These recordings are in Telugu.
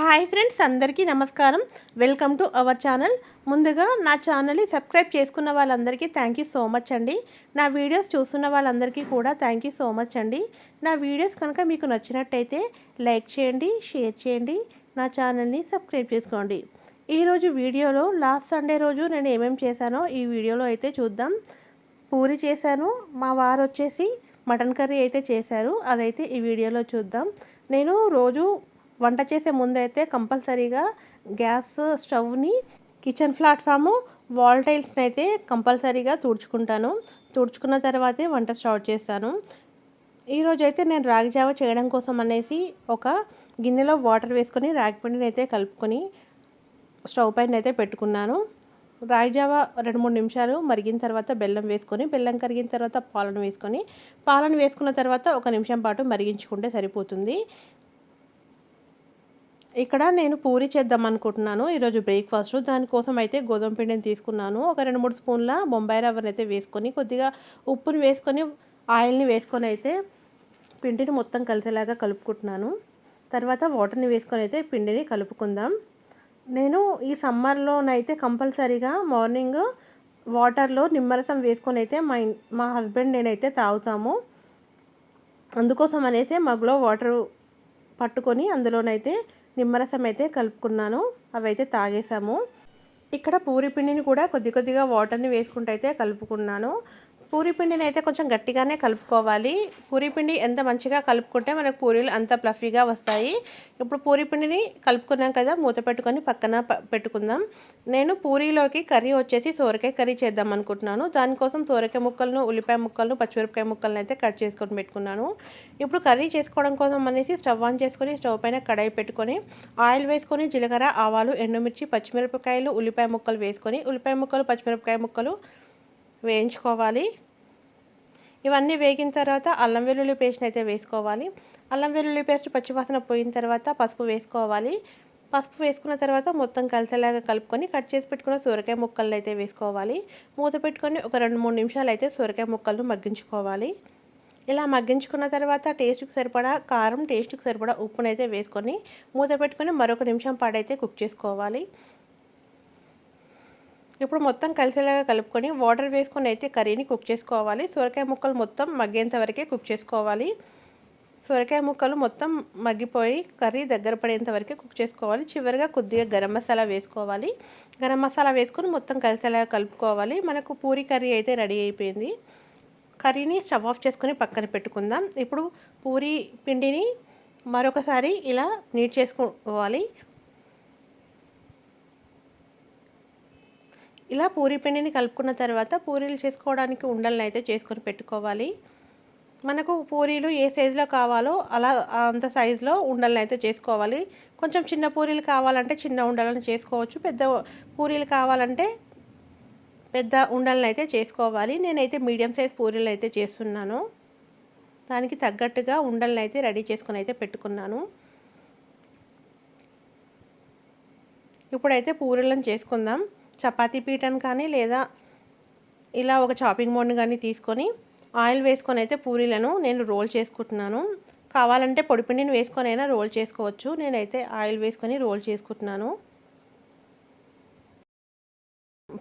హాయ్ ఫ్రెండ్స్ అందరికీ నమస్కారం. Welcome to our channel. ముందుగా నా ఛానల్ని సబ్స్క్రైబ్ చేసుకున్న వాళ్ళందరికీ థ్యాంక్ యూ సో మచ్ అండి. నా వీడియోస్ చూస్తున్న వాళ్ళందరికీ కూడా థ్యాంక్ యూ సో మచ్ అండి. నా వీడియోస్ కనుక మీకు నచ్చినట్టయితే లైక్ చేయండి షేర్ చేయండి నా ఛానల్ని సబ్స్క్రైబ్ చేసుకోండి. ఈరోజు వీడియోలో లాస్ట్ సండే రోజు నేను ఏమేమి చేశానో ఈ వీడియోలో అయితే చూద్దాం. పూరి చేశాను మా వారు వచ్చేసి మటన్ కర్రీ అయితే చేశారు అదైతే ఈ వీడియోలో చూద్దాం. నేను రోజు వంట చేసే ముందు అయితే కంపల్సరీగా గ్యాస్ స్టవ్ని కిచెన్ ప్లాట్ఫాము వాల్ టైల్స్ని అయితే కంపల్సరీగా తుడుచుకుంటాను. తుడుచుకున్న తర్వాతే వంట స్టార్ట్ చేస్తాను. ఈరోజు అయితే నేను రాగి జావ చేయడం కోసం అనేసి ఒక గిన్నెలో వాటర్ వేసుకొని రాగి పిండిని అయితే కలుపుకొని స్టవ్ పైన అయితే పెట్టుకున్నాను. రాగి జావ రెండు మూడు నిమిషాలు మరిగిన తర్వాత బెల్లం వేసుకొని బెల్లం కరిగిన తర్వాత పాలను వేసుకొని పాలను వేసుకున్న తర్వాత ఒక నిమిషం పాటు మరిగించుకుంటే సరిపోతుంది. ఇక్కడ నేను పూరి చేద్దాం అనుకుంటున్నాను. ఈరోజు బ్రేక్ఫాస్ట్. దానికోసం అయితే గోధుమ పిండిని తీసుకున్నాను. ఒక రెండు మూడు స్పూన్ల బొంబాయి రవ్వని అయితే వేసుకొని కొద్దిగా ఉప్పుని వేసుకొని ఆయిల్ని వేసుకొని అయితే పిండిని మొత్తం కలిసేలాగా కలుపుకుంటున్నాను. తర్వాత వాటర్ని వేసుకొని అయితే పిండిని కలుపుకుందాం. నేను ఈ సమ్మర్లోనైతే కంపల్సరీగా మార్నింగ్ వాటర్లో నిమ్మరసం వేసుకొని అయితే మా మా హస్బెండ్ నేనైతే తాగుతాము. అందుకోసం అనేసి మగ్లో వాటర్ పట్టుకొని అందులోనైతే నిమ్మరసం అయితే కలుపుకున్నాను అవి అయితే తాగేసాము ఇక్కడ పూరి పిండిని కూడా కొద్ది కొద్దిగా వాటర్ని వేసుకుంటూ అయితే కలుపుకున్నాను. పూరి పిండిని అయితే కొంచెం గట్టిగానే కలుపుకోవాలి. పూరి పిండి ఎంత మంచిగా కలుపుకుంటే మనకు పూరీలు అంత ప్లఫీగా వస్తాయి. ఇప్పుడు పూరి పిండిని కలుపుకున్నాం కదా మూత పెట్టుకొని పక్కన పెట్టుకుందాం. నేను పూరీలోకి కర్రీ వచ్చేసి సోరకాయ కర్రీ చేద్దాం అనుకుంటున్నాను. దానికోసం సోరకాయ ముక్కలను ఉల్లిపాయ ముక్కలను పచ్చిమిరపకాయ ముక్కలను అయితే కట్ చేసుకొని పెట్టుకున్నాను. ఇప్పుడు కర్రీ చేసుకోవడం కోసం అనేసి స్టవ్ ఆన్ చేసుకొని స్టవ్ పైన కడాయి పెట్టుకొని ఆయిల్ వేసుకొని జీలకర్ర ఆవాలు ఎండుమిర్చి పచ్చిమిరపకాయలు ఉల్లిపాయ ముక్కలు వేసుకొని ఉల్లిపాయ ముక్కలు పచ్చిమిరపకాయ ముక్కలు వేయించుకోవాలి. ఇవన్నీ వేగిన తర్వాత అల్లం వెల్లుల్లి పేస్ట్ అయితే వేసుకోవాలి. అల్లం వెల్లుల్లి పేస్ట్ పచ్చివాసన పోయిన తర్వాత పసుపు వేసుకోవాలి. పసుపు వేసుకున్న తర్వాత మొత్తం కలిసేలాగా కలుపుకొని కట్ చేసి పెట్టుకున్న సొరకాయ ముక్కలు అయితే వేసుకోవాలి. మూత పెట్టుకొని ఒక రెండు మూడు నిమిషాలు అయితే సొరకాయ ముక్కలను మగ్గించుకోవాలి. ఇలా మగ్గించుకున్న తర్వాత టేస్ట్కి సరిపడా కారం టేస్ట్కి సరిపడా ఉప్పునైతే వేసుకొని మూత పెట్టుకొని మరొక నిమిషం పాడైతే కుక్ చేసుకోవాలి. ఇప్పుడు మొత్తం కలిసేలాగా కలుపుకొని వాటర్ వేసుకొని అయితే కర్రీని కుక్ చేసుకోవాలి. సొరకాయ ముక్కలు మొత్తం మగ్గేంత వరకే కుక్ చేసుకోవాలి. సొరకాయ ముక్కలు మొత్తం మగ్గిపోయి కర్రీ దగ్గర పడేంత వరకే కుక్ చేసుకోవాలి. చివరిగా కొద్దిగా గరం మసాలా వేసుకోవాలి. గరం మసాలా వేసుకొని మొత్తం కలిసేలాగా కలుపుకోవాలి. మనకు పూరి కర్రీ అయితే రెడీ అయిపోయింది. కర్రీని స్టవ్ ఆఫ్ చేసుకొని పక్కన పెట్టుకుందాం. ఇప్పుడు పూరి పిండిని మరొకసారి ఇలా నీట్ చేసుకోవాలి. ఇలా పూరి పిండిని కలుపుకున్న తర్వాత పూరీలు చేసుకోవడానికి ఉండలను అయితే చేసుకొని పెట్టుకోవాలి. మనకు పూరీలు ఏ సైజులో కావాలో అలా అంత సైజులో ఉండలను అయితే చేసుకోవాలి. కొంచెం చిన్న పూరీలు కావాలంటే చిన్న ఉండలను చేసుకోవచ్చు. పెద్ద పూరీలు కావాలంటే పెద్ద ఉండలను అయితే చేసుకోవాలి. నేనైతే మీడియం సైజ్ పూరీలు అయితే చేస్తున్నాను. దానికి తగ్గట్టుగా ఉండలను అయితే రెడీ చేసుకొని అయితే పెట్టుకున్నాను. ఇప్పుడైతే పూరీలను చేసుకుందాం. చపాతీ పీటను కానీ లేదా ఇలా ఒక చాపింగ్ బోర్డ్ని కానీ తీసుకొని ఆయిల్ వేసుకొని అయితే పూరీలను నేను రోల్ చేసుకుంటున్నాను. కావాలంటే పొడిపిండిని వేసుకొని అయినా రోల్ చేసుకోవచ్చు. నేనైతే ఆయిల్ వేసుకొని రోల్ చేసుకుంటున్నాను.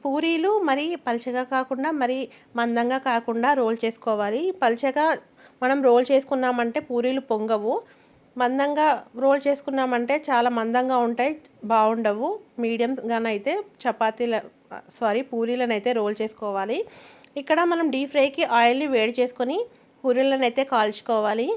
పూరీలు మరి పలుచగా కాకుండా మరి మందంగా కాకుండా రోల్ చేసుకోవాలి. పలుచగా మనం రోల్ చేసుకున్నామంటే పూరీలు పొంగవు. మందంగా రోల్ చేసుకున్నామంటే చాలా మందంగా ఉంటాయి బాగుండవు. మీడియంగానైతే చపాతీల సారీ పూరీలనైతే రోల్ చేసుకోవాలి. ఇక్కడ మనం డీప్ ఫ్రైకి ఆయిల్ని వేడి చేసుకొని పూరీలనైతే కాల్చుకోవాలి.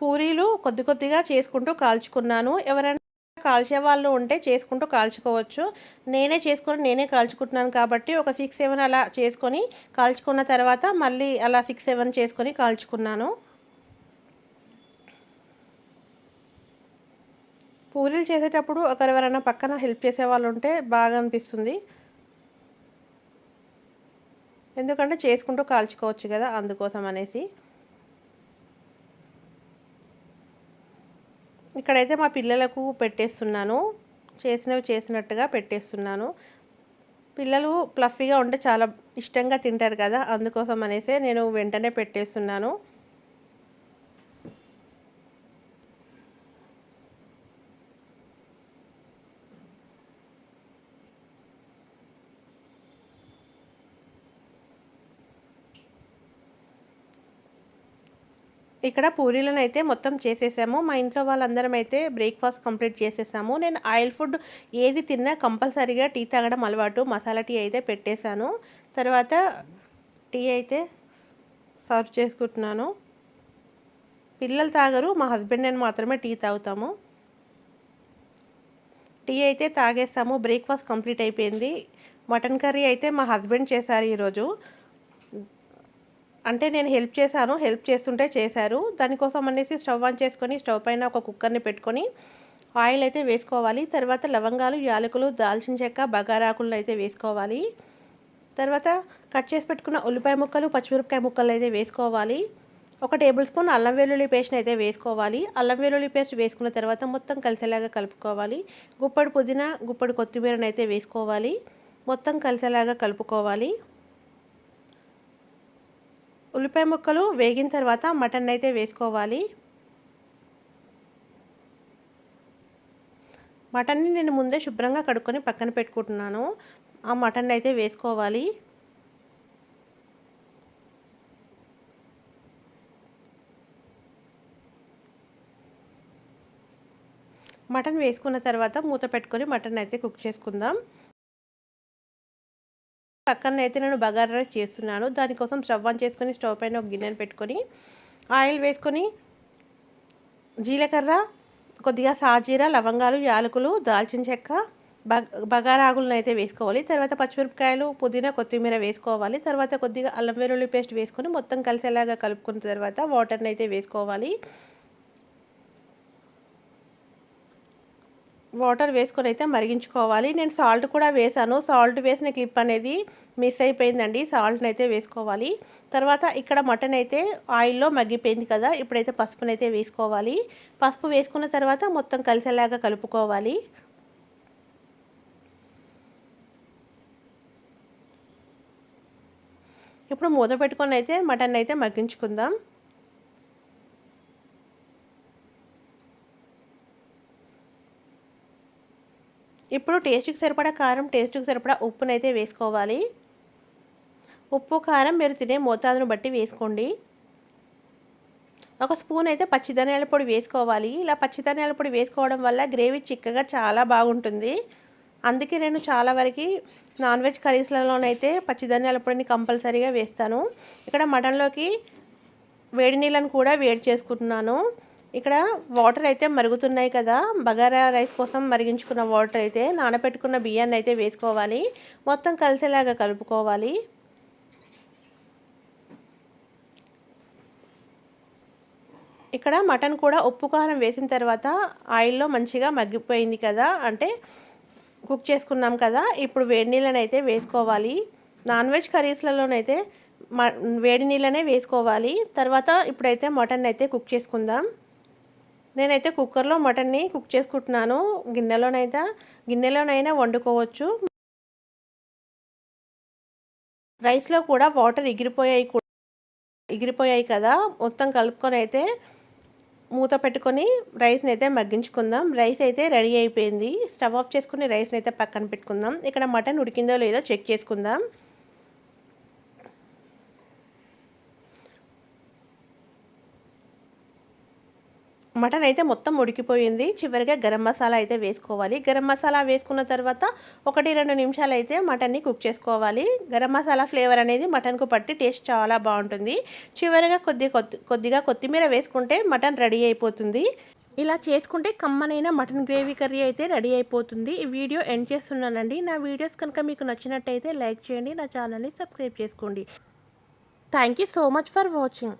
పూరీలు కొద్ది కొద్దిగా చేసుకుంటూ కాల్చుకున్నాను. ఎవరైనా కాల్చే వాళ్ళు ఉంటే చేసుకుంటూ కాల్చుకోవచ్చు. నేనే చేసుకొని నేనే కాల్చుకుంటున్నాను కాబట్టి ఒక సిక్స్ సెవెన్ అలా చేసుకొని కాల్చుకున్న తర్వాత మళ్ళీ అలా సిక్స్ సెవెన్ చేసుకొని కాల్చుకున్నాను. పూరీలు చేసేటప్పుడు ఒకరెవరైనా పక్కన హెల్ప్ చేసే వాళ్ళు ఉంటే బాగా అనిపిస్తుంది. ఎందుకంటే చేసుకుంటూ కాల్చుకోవచ్చు కదా అందుకోసం అనేసి. ఇక్కడైతే మా పిల్లలకు పెట్టేస్తున్నాను. చేసినవి చేసినట్టుగా పెట్టేస్తున్నాను. పిల్లలు ప్లఫీగా ఉంటే చాలా ఇష్టంగా తింటారు కదా అందుకోసం అనేసి నేను వెంటనే పెట్టేస్తున్నాను. ఇక్కడ పూరీలను అయితే మొత్తం చేసేసాము. మా ఇంట్లో వాళ్ళందరం అయితే బ్రేక్ఫాస్ట్ కంప్లీట్ చేసేసాము. నేను ఆయిల్ ఫుడ్ ఏది తిన్నా కంపల్సరీగా టీ తాగడం అలవాటు. మసాలా టీ అయితే పెట్టేశాను. తర్వాత టీ అయితే సర్వ్ చేసుకుంటున్నాను. పిల్లలు తాగరు. మా హస్బెండ్ నేను మాత్రమే టీ తాగుతాము. టీ అయితే తాగేస్తాము బ్రేక్ఫాస్ట్ కంప్లీట్ అయిపోయింది. మటన్ కర్రీ అయితే మా హస్బెండ్ చేశారు ఈరోజు. అంటే నేను హెల్ప్ చేశాను హెల్ప్ చేస్తుంటే చేశారు. దానికోసం అనేసి స్టవ్ ఆన్ చేసుకొని స్టవ్ పైన ఒక కుక్కర్ని పెట్టుకొని ఆయిల్ అయితే వేసుకోవాలి. తర్వాత లవంగాలు యాలకులు దాల్చిన చెక్క బగారాకులను అయితే వేసుకోవాలి. తర్వాత కట్ చేసి పెట్టుకున్న ఉల్లిపాయ ముక్కలు పచ్చిమిరపకాయ ముక్కలు అయితే వేసుకోవాలి. ఒక టేబుల్ స్పూన్ అల్లం వెల్లుల్లి పేస్ట్ని అయితే వేసుకోవాలి. అల్లం వెల్లుల్లి పేస్ట్ వేసుకున్న తర్వాత మొత్తం కలిసేలాగా కలుపుకోవాలి. గుప్పడి పుదీనా గుప్పడి కొత్తిమీరని అయితే వేసుకోవాలి. మొత్తం కలిసేలాగా కలుపుకోవాలి. ఉల్లిపాయ ముక్కలు వేగిన తర్వాత మటన్ అయితే వేసుకోవాలి. మటన్ని నేను ముందే శుభ్రంగా కడుక్కొని పక్కన పెట్టుకుంటున్నాను. ఆ మటన్ అయితే వేసుకోవాలి. మటన్ వేసుకున్న తర్వాత మూత పెట్టుకొని మటన్ అయితే కుక్ చేసుకుందాం. పక్కన అయితే నేను బగారా రైస్ చేస్తున్నాను. దానికోసం స్టవ్ ఆన్ చేసుకొని స్టవ్ పైన ఒక గిన్నెను పెట్టుకొని ఆయిల్ వేసుకొని జీలకర్ర కొద్దిగా సాజీర లవంగాలు యాలకులు దాల్చిన చెక్క బగారాగులను అయితే వేసుకోవాలి. తర్వాత పచ్చిమిరపకాయలు పుదీనా కొత్తిమీర వేసుకోవాలి. తర్వాత కొద్దిగా అల్లం వెల్లుల్లి పేస్ట్ వేసుకొని మొత్తం కలిసేలాగా కలుపుకున్న తర్వాత వాటర్ని అయితే వేసుకోవాలి. వాటర్ వేసుకొని అయితే మరిగించుకోవాలి. నేను సాల్ట్ కూడా వేసాను. సాల్ట్ వేసిన క్లిప్ అనేది మిస్ అయిపోయిందండి. సాల్ట్ని అయితే వేసుకోవాలి. తర్వాత ఇక్కడ మటన్ అయితే ఆయిల్లో మగ్గిపోయింది కదా ఇప్పుడైతే పసుపునైతే వేసుకోవాలి. పసుపు వేసుకున్న తర్వాత మొత్తం కలిసేలాగా కలుపుకోవాలి. ఇప్పుడు మూత పెట్టుకొని అయితే మటన్ అయితే మగ్గించుకుందాం. ఇప్పుడు టేస్ట్కి సరిపడా కారం టేస్ట్కి సరిపడా ఉప్పునైతే వేసుకోవాలి. ఉప్పు కారం మీరు తినే మోతాదును బట్టి వేసుకోండి. ఒక స్పూన్ అయితే పచ్చిధనియాల పొడి వేసుకోవాలి. ఇలా పచ్చిధనియాల పొడి వేసుకోవడం వల్ల గ్రేవీ చిక్కగా చాలా బాగుంటుంది. అందుకే నేను చాలా వరకు నాన్ వెజ్ కర్రీస్లలోనైతే పచ్చిధనియాల పొడిని కంపల్సరీగా వేస్తాను. ఇక్కడ మటన్లోకి వేడి నీళ్ళని కూడా వేడి చేసుకుంటున్నాను. ఇక్కడ వాటర్ అయితే మరుగుతున్నాయి కదా. బగారా రైస్ కోసం మరిగించుకున్న వాటర్ అయితే నానబెట్టుకున్న బియ్యాన్ని అయితే వేసుకోవాలి. మొత్తం కలిసేలాగా కలుపుకోవాలి. ఇక్కడ మటన్ కూడా ఉప్పు కారం వేసిన తర్వాత ఆయిల్లో మంచిగా మగ్గిపోయింది కదా. అంటే కుక్ చేసుకున్నాం కదా. ఇప్పుడు వేడి నీళ్ళని అయితే వేసుకోవాలి. నాన్ వెజ్ కర్రీస్లలోనైతే వేడి నీళ్ళనే వేసుకోవాలి. తర్వాత ఇప్పుడైతే మటన్ అయితే కుక్ చేసుకుందాం. నేనైతే కుక్కర్లో మటన్ని కుక్ చేసుకుంటున్నాను. గిన్నెలోనైతే గిన్నెలోనైనా వండుకోవచ్చు. రైస్లో కూడా వాటర్ ఎగిరిపోయాయి ఎగిరిపోయాయి కదా. మొత్తం కలుపుకొని అయితే మూత పెట్టుకొని రైస్ని అయితే మగ్గించుకుందాం. రైస్ అయితే రెడీ అయిపోయింది. స్టవ్ ఆఫ్ చేసుకుని రైస్ని అయితే పక్కన పెట్టుకుందాం. ఇక్కడ మటన్ ఉడికిందో లేదో చెక్ చేసుకుందాం. మటన్ అయితే మొత్తం ఉడికిపోయింది. చివరిగా గరం మసాలా అయితే వేసుకోవాలి. గరం మసాలా వేసుకున్న తర్వాత ఒకటి రెండు నిమిషాలు అయితే మటన్ని కుక్ చేసుకోవాలి. గరం మసాలా ఫ్లేవర్ అనేది మటన్కు పట్టి టేస్ట్ చాలా బాగుంటుంది. చివరిగా కొద్ది కొద్దిగా కొత్తిమీర వేసుకుంటే మటన్ రెడీ అయిపోతుంది. ఇలా చేసుకుంటే కమ్మనైన మటన్ గ్రేవీ కర్రీ అయితే రెడీ అయిపోతుంది. ఈ వీడియో ఎండ్ చేస్తున్నానండి. నా వీడియోస్ కనుక మీకు నచ్చినట్టయితే లైక్ చేయండి. నా ఛానల్ని సబ్స్క్రైబ్ చేసుకోండి. Thank you so much for watching.